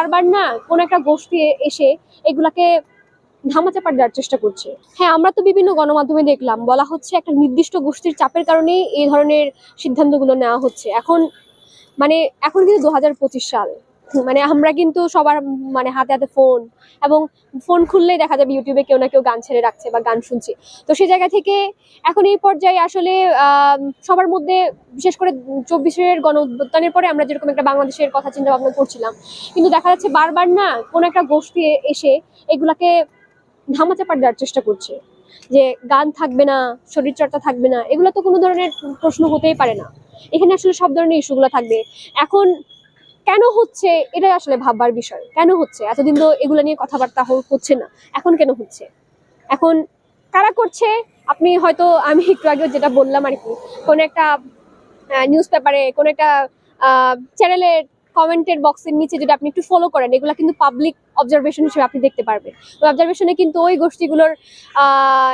বারবার না কোন একটা গোষ্ঠী এসে এগুলাকে ধামাচাপা দেওয়ার চেষ্টা করছে। হ্যাঁ আমরা তো বিভিন্ন গণমাধ্যমে দেখলাম, বলা হচ্ছে একটা নির্দিষ্ট গোষ্ঠীর চাপের কারণে এই ধরনের সিদ্ধান্তগুলো নেওয়া হচ্ছে। এখন মানে এখন কিন্তু দু হাজার পঁচিশ সাল। মানে আমরা কিন্তু সবার মানে হাতে হাতে ফোন এবং ফোন খুললেই দেখা যাবে ইউটিউবে কেউ না কেউ গান ছেড়ে রাখছে বা গান শুনছে। তো সেই জায়গা থেকে এখন এই পর্যায়ে আসলে সবার মধ্যে বিশেষ করে চব্বিশের গণ উত্থানের পরে আমরা যেরকম একটা বাংলাদেশের কথা চিন্তা ভাবনা করছিলাম, কিন্তু দেখা যাচ্ছে বারবার না কোন একটা গোষ্ঠী এসে এগুলাকে ধামাচাপা দেওয়ার চেষ্টা করছে। যে গান থাকবে না, শরীরচর্চা থাকবে না, এগুলো তো কোনো ধরনের প্রশ্ন হতেই পারে না। এখানে আসলে সব ধরনের ইস্যুগুলো থাকবে। এখন কেন হচ্ছে? এটাই আসলে ভাববার বিষয়। কেন হচ্ছে? এতদিন তো এগুলো নিয়ে কথাবার্তা হচ্ছে না। এখন কেন হচ্ছে? এখন কারা করছে? আপনি হয়তো আমি একটু আগে যেটা বললাম আর কি, কোন একটা নিউজ পেপারে কোন একটা চ্যানেলের কমেন্টের বক্সের নিচে যদি আপনি একটু ফলো করেন, এগুলো কিন্তু পাবলিক অবজারভেশন হিসেবে আপনি দেখতে পারবেন। ওই অবজারভেশনে কিন্তু ওই গোষ্ঠীগুলোর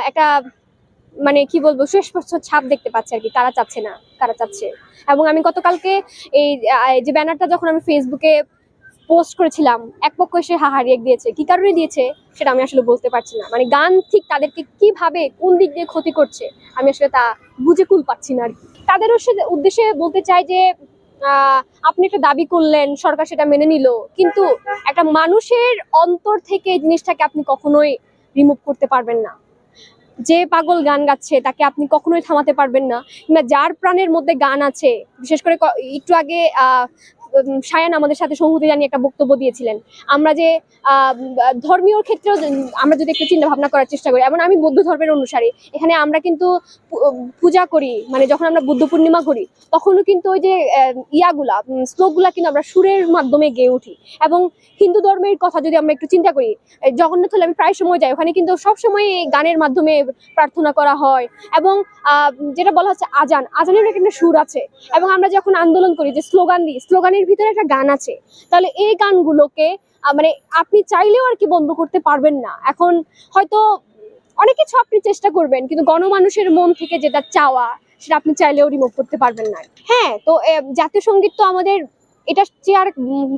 একটা মানে কি বলব সুস্পষ্ট ছাপ দেখতে পাচ্ছে আর কি, কারা চাচ্ছে না, কারা চাচ্ছে। এবং আমি গতকালকে এই যে ব্যানারটা যখন আমি ফেসবুকে পোস্ট করেছিলাম এক পক্ষ এসে হাহারিয়ে দিয়েছে। কি কারণে দিয়েছে, সেটা আমি আসলে বলতে পারছি না। মানে গান ঠিক তাদেরকে কীভাবে, কোন দিক দিয়ে ক্ষতি করছে, আমি আসলে তা বুঝে কুল পাচ্ছি না আর কি। তাদের উদ্দেশ্যে- উদ্দেশ্যে বলতে চাই যে আপনি একটা দাবি করলেন, সরকার সেটা মেনে নিল, কিন্তু একটা মানুষের অন্তর থেকে এই জিনিসটাকে আপনি কখনোই রিমুভ করতে পারবেন না। যে পাগল গান গাচ্ছে, তাকে আপনি কখনোই থামাতে পারবেন না। কিংবা যার প্রাণের মধ্যে গান আছে, বিশেষ করে একটু আগে সায়ান আমাদের সাথে সংহতি জানিয়ে একটা বক্তব্য দিয়েছিলেন। আমরা যে ধর্মীয় ক্ষেত্রেও আমরা যদি একটু চিন্তা ভাবনা করার চেষ্টা করি এবং আমি বৌদ্ধ ধর্মের অনুসারী, এখানে আমরা কিন্তু পূজা করি মানে যখন আমরা বুদ্ধ পূর্ণিমা করি, তখনও কিন্তু ওই যে ইয়াগুলা শ্লোকগুলা কিন্তু আমরা সুরের মাধ্যমে গেয়ে উঠি। এবং হিন্দু ধর্মের কথা যদি আমরা একটু চিন্তা করি জগন্নাথ হলে আমি প্রায় সময় যাই, ওখানে কিন্তু সবসময় গানের মাধ্যমে প্রার্থনা করা হয়। এবং যেটা বলা হচ্ছে আজান আজানের একটা সুর আছে। এবং আমরা যখন আন্দোলন করি, যে স্লোগান দিই, স্লোগানের ভিতরে একটা গান আছে, তাহলে এই গানগুলোকে মানে আপনি চাইলেও আর কি বন্ধ করতে পারবেন না। এখন হয়তো অনেক কিছু আপনি চেষ্টা করবেন, কিন্তু গণমানুষের মন থেকে যেটা চাওয়া, সেটা আপনি চাইলেও রিমুভ করতে পারবেন না। হ্যাঁ তো জাতীয় সংগীত তো আমাদের, এটা চেয়ে আর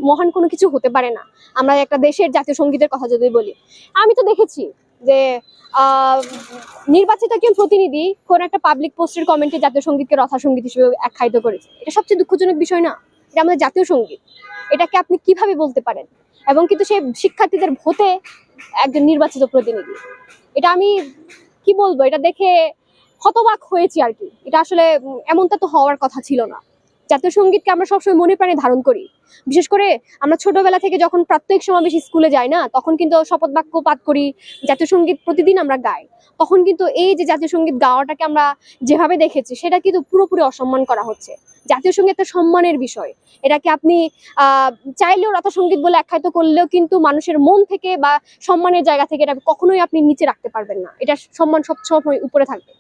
মহান কোনো কিছু হতে পারে না। আমরা একটা দেশের জাতীয় সঙ্গীতের কথা যদি বলি। আমি তো দেখেছি যে নির্বাচিত একজন প্রতিনিধি কোন একটা পাবলিক পোস্টের কমেন্টে জাতীয় সঙ্গীতকে রথা সংগীত হিসেবে আখ্যায়িত করেছে। এটা সবচেয়ে দুঃখজনক বিষয় না? এটা আমাদের জাতীয় সংগীত। এটাকে আপনি কীভাবে বলতে পারেন? এবং কিন্তু সে শিক্ষার্থীদের ভোটে একজন নির্বাচিত প্রতিনিধি। এটা আমি কি বলব? এটা দেখে হতবাক হয়েছি আর কি। এটা আসলে এমনটা তো হওয়ার কথা ছিল না। জাতীয় সঙ্গীতকে আমরা সবসময় মনে প্রাণে ধারণ করি। বিশেষ করে আমরা ছোটবেলা থেকে যখন প্রাত্যহিক সমাবেশ স্কুলে যাই না, তখন কিন্তু শপথ বাক্য পাঠ করি জাতীয় সংগীত প্রতিদিন আমরা গাই। তখন কিন্তু এই যে জাতীয় সংগীত গাওয়াটাকে আমরা যেভাবে দেখেছি, সেটা কিন্তু পুরোপুরি অসম্মান করা হচ্ছে। জাতীয় সংগীত একটা সম্মানের বিষয়। এটাকে আপনি আহ চাইলেও রথ সংগীত বলে আখ্যায়িত করলেও কিন্তু মানুষের মন থেকে বা সম্মানের জায়গা থেকে এটা কখনোই আপনি নিচে রাখতে পারবেন না। এটা সম্মান সবসময় উপরে থাকবে।